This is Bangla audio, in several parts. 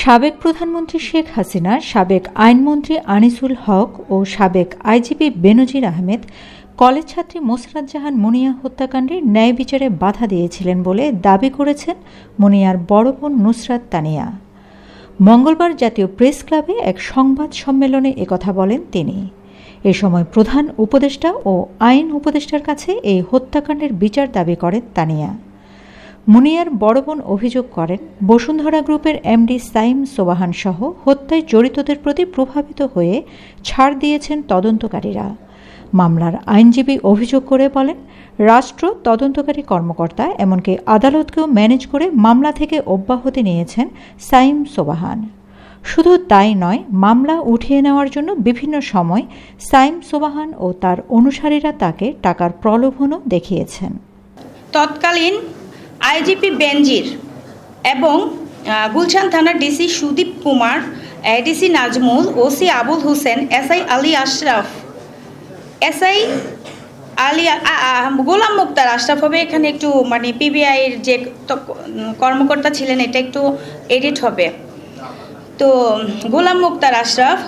সাবেক প্রধানমন্ত্রী শেখ হাসিনা, সাবেক আইনমন্ত্রী আনিসুল হক ও সাবেক আইজিপি বেনজির আহমেদ কলেজ ছাত্রী মোসরাত জাহান মুনিয়া হত্যাকাণ্ডে ন্যায় বিচারে বাধা দিয়েছিলেন বলে দাবি করেছেন মুনিয়ার বড় বোন নুসরাত তানিয়া। মঙ্গলবার জাতীয় প্রেস ক্লাবে এক সংবাদ সম্মেলনে একথা বলেন তিনি। এ সময় প্রধান উপদেষ্টা ও আইন উপদেষ্টার কাছে এই হত্যাকাণ্ডের বিচার দাবি করেন তানিয়া। মুনিয়ার বড় বোন অভিযোগ করেন, বসুন্ধরা গ্রুপের এমডি সাইম সোবাহান সহ হত্যায় জড়িতদের প্রতি প্রভাবিত হয়ে ছাড় দিয়েছেন তদন্তকারীরা। মামলার আইনজীবী অভিযোগ করে বলেন, রাষ্ট্র তদন্তকারী কর্মকর্তা এমনকি আদালতকেও ম্যানেজ করে মামলা থেকে অব্যাহতি নিয়েছেন সাইম সোবাহান। শুধু তাই নয়, মামলা উঠিয়ে নেওয়ার জন্য বিভিন্ন সময় সাইম সোবাহান ও তার অনুসারীরা তাকে টাকার প্রলোভনও দেখিয়েছেন। তৎকালীন আইজিপি বেনজির এবং গুলশান থানার DC Sudip Kumar, ADC Nazmul, OC Abul Hossain, SI Ali Ashraf. SI Ali Golam Mukhtar Ashraf হবে এখানে একটু মানে পিবিআইয়ের যে কর্মকর্তা ছিলেন এটা একটু এডিট হবে। তো, গোলাম মুক্তার আশরাফ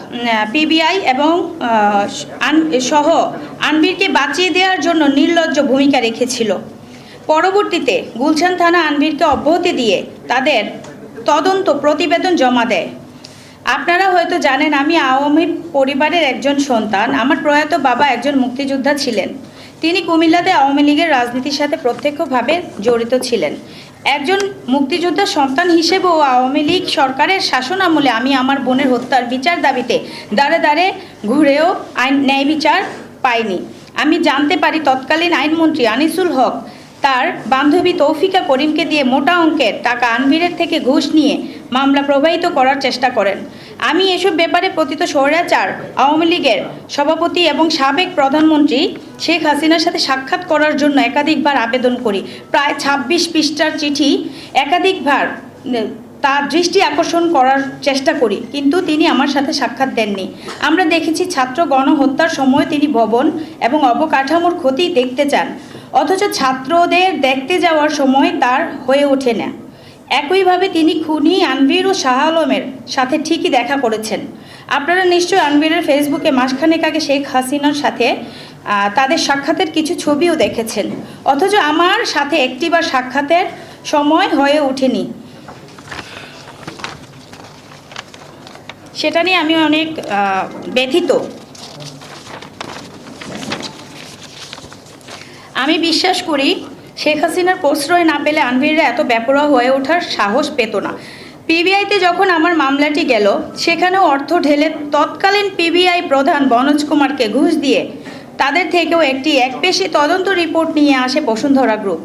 পিবিআই এবং সহ আনবিরকে বাঁচিয়ে দেওয়ার জন্য নির্লজ্জ ভূমিকা রেখেছিল। পরবর্তীতে গুলশান থানা আনবিরকে অব্যাহতি দিয়ে তাদের তদন্ত প্রতিবেদন জমা দেয়। আপনারা হয়তো জানেন, আমি আওয়ামী পরিবারের একজন সন্তান। আমার প্রয়াত বাবা একজন মুক্তিযোদ্ধা ছিলেন। তিনি কুমিল্লাতে আওয়ামী লীগের রাজনীতির সাথে প্রত্যক্ষভাবে জড়িত ছিলেন। একজন মুক্তিযোদ্ধার সন্তান হিসেবেও আওয়ামী লীগ সরকারের শাসন আমলে আমি আমার বোনের হত্যার বিচার দাবিতে দাঁড়ে দাঁড়ে ঘুরেও আইন ন্যায় বিচার পাইনি। আমি জানতে পারি, তৎকালীন আইনমন্ত্রী আনিসুল হক তার বান্ধবী তৌফিকা করিমকে দিয়ে মোটা অঙ্কের টাকা আনভিরের থেকে ঘুষ নিয়ে মামলা প্রবাহিত করার চেষ্টা করেন। আমি এসব ব্যাপারে পতিত স্বৈরাচার, আওয়ামী লীগের সভাপতি এবং সাবেক প্রধানমন্ত্রী শেখ হাসিনার সাথে সাক্ষাৎ করার জন্য একাধিকবার আবেদন করি। প্রায় ছাব্বিশ পৃষ্ঠার চিঠি একাধিকবার তার দৃষ্টি আকর্ষণ করার চেষ্টা করি, কিন্তু তিনি আমার সাথে সাক্ষাৎ দেননি। আমরা দেখেছি ছাত্র গণহত্যার সময় তিনি ভবন এবং অবকাঠামোর ক্ষতি দেখতে চান। অথচ ছাত্রদের দেখতে যাওয়ার সময় তার হয়ে ওঠে না। একইভাবে তিনি খুনি আনভির ও শাহ আলমের সাথে ঠিকই দেখা করেছেন। আপনারা নিশ্চয়ই আনভিরের ফেসবুকে মাসখানেক আগে শেখ হাসিনার সাথে তাদের সাক্ষাতের কিছু ছবিও দেখেছেন। অথচ আমার সাথে একটি একটিবার সাক্ষাতের সময় হয়ে ওঠেনি। সেটা নিয়ে আমি অনেক ব্যথিত। আমি বিশ্বাস করি শেখ হাসিনার প্রশ্রয় না পেলে আনভিররা এত ব্যাপরোয়া হয়ে ওঠার সাহস পেত না। পিবিআইতে যখন আমার মামলাটি গেল, সেখানেও অর্থ ঢেলে তৎকালীন পিবিআই প্রধান বনজ কুমারকে ঘুষ দিয়ে তাদের থেকেও একটি একপেশি তদন্ত রিপোর্ট নিয়ে আসে বসুন্ধরা গ্রুপ।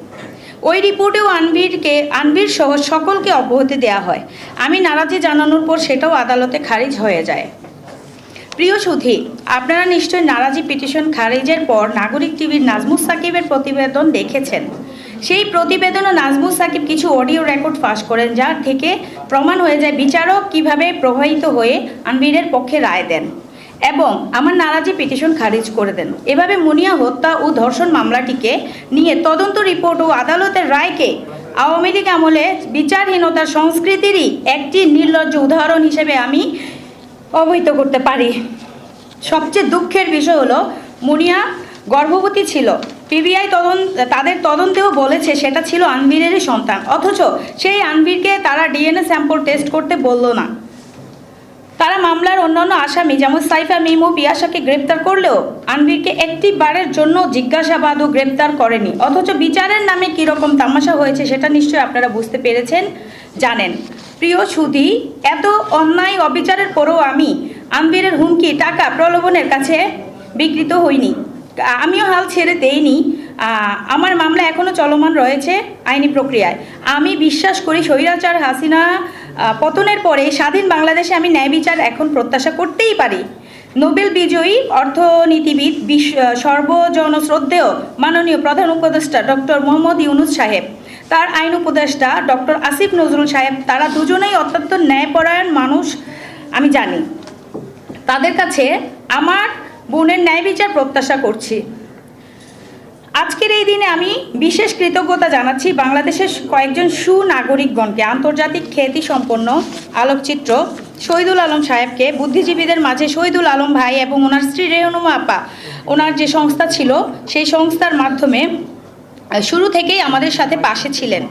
ওই রিপোর্টেও আনভিরকে, আনভির সহ সকলকে অব্যাহতি দেওয়া হয়। আমি নারাজি জানানোর পর সেটাও আদালতে খারিজ হয়ে যায়। প্রিয় সুধী, আপনারা নিশ্চয়ই নারাজি পিটিশন খারিজের পর নাগরিক টিভির নাজমুস সাকিবের প্রতিবেদন দেখেছেন। সেই প্রতিবেদনও নাজমুস সাকিব কিছু অডিও রেকর্ড ফাঁস করেন, যার থেকে প্রমাণ হয়ে যায় বিচারক কীভাবে প্রবাহিত হয়ে আনবীরের পক্ষে রায় দেন এবং আমার নারাজি পিটিশন খারিজ করে দেন। এভাবে মুনিয়া হত্যা ও ধর্ষণ মামলাটিকে নিয়ে তদন্ত রিপোর্ট ও আদালতের রায়কে আওয়ামী লীগ আমলে বিচারহীনতার সংস্কৃতিরই একটি নির্লজ্জ উদাহরণ হিসেবে আমি অবহিত করতে পারি। সবচেয়ে দুঃখের বিষয় হলো, মুনিয়া গর্ভবতী ছিল। পিবিআই তদন্ত তাদের তদন্তেও বলেছে সেটা ছিল আনবীরেরই সন্তান। অথচ সেই আনবীরকে তারা ডিএনএ স্যাম্পল টেস্ট করতে বলল না। তারা মামলার অন্যান্য আসামি যেমন সাইফা, মিম ও পিয়াসাকে গ্রেপ্তার করলেও আনবীরকে একটি বারের জন্য জিজ্ঞাসাবাদ ও গ্রেপ্তার করেনি। অথচ বিচারের নামে কীরকম তামাশা হয়েছে সেটা নিশ্চয়ই আপনারা বুঝতে পেরেছেন, জানেন। প্রিয় সুধী, এত অন্যায় অবিচারের পরও আমি আনবীরের হুমকি, টাকা প্রলোভনের কাছে বিকৃত হইনি। আমিও হাল ছেড়ে দেইনি। আমার মামলা এখনও চলমান রয়েছে আইনি প্রক্রিয়ায়। আমি বিশ্বাস করি স্বৈরাচার হাসিনা পতনের পরে স্বাধীন বাংলাদেশে আমি ন্যায় বিচার এখন প্রত্যাশা করতেই পারি। নোবেল বিজয়ী, অর্থনীতিবিদ, বিশ্ব, সর্বজনশ্রদ্ধেয়, মাননীয় প্রধান উপদেষ্টা ডক্টর মোহাম্মদ ইউনুস সাহেব। তার আইন উপদেষ্টা ডক্টর আসিফ নজরুল সাহেব, তারা দুজনেই অত্যন্ত ন্যায়পরায়ণ মানুষ, আমি জানি। তাদের কাছে আমার বোনের ন্যায় বিচার প্রত্যাশা করছি। আজকের এই দিনে আমি বিশেষ কৃতজ্ঞতা জানাচ্ছি বাংলাদেশের কয়েকজন সুনাগরিকগণকে, আন্তর্জাতিক খ্যাতি সম্পন্ন আলোকচিত্র শহীদুল আলম সাহেবকে, বুদ্ধিজীবীদের মাঝে শহীদুল আলম ভাই এবং ওনার স্ত্রী রেহনুমা আপা, ওনার যে সংস্থা ছিল, সেই সংস্থার মাধ্যমে শুরু থেকেই আমাদের সাথে পাশে ছিলেন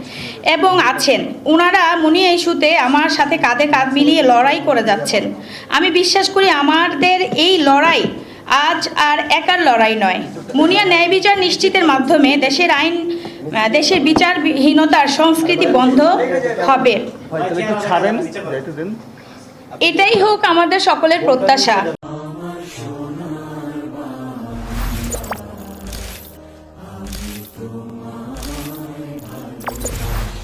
এবং আছেন। ওনারা মুনিয়া ইস্যুতে আমার সাথে কাঁধে কাঁধ মিলিয়ে লড়াই করে যাচ্ছেন। আমি বিশ্বাস করি আমাদের এই লড়াই আজ আর একার লড়াই নয়। মুনিয়া ন্যায় বিচার নিশ্চিতের মাধ্যমে দেশের আইন দেশের বিচারহীনতার সংস্কৃতি বন্ধ হবে। এটাই হোক আমাদের সকলের প্রত্যাশা।